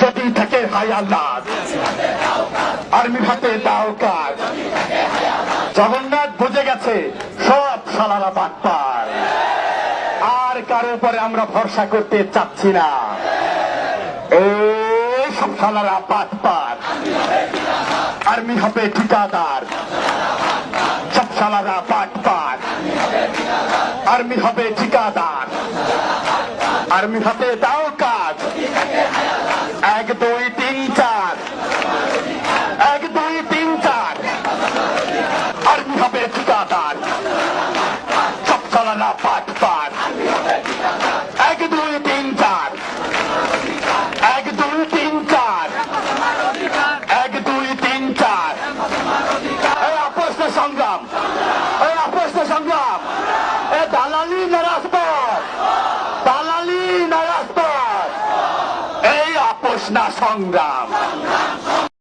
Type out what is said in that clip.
যদি থাকে হায়ালাত আর্মি হাতে দাও কাজ জগন্নাথ বুঝে গেছে, সব সালারা বাটপার আর কারও উপরে আমরা ভরসা করতে চাচ্ছি না। সব সালারা বাটপার আর্মি হবে ঠিকাদার। সব সালারা বাটপার আর্মি হবে ঠিকাদার। আর্মি হাতে দাও কাজ এক দুই তিন চার এক দুই তিন চার আর্মি হবে ঠিকাদার সব চালানা পাট পাট। এক, দুই, তিন, চার। এক, দুই, তিন, চার। এক, দুই, তিন, চার। এই আপসটা সংগ্রাম। এই আপসটা সংগ্রাম। এ দালালি নারাজপথ দালালি নারাজপথ এই আপোষ না সংগ্রাম।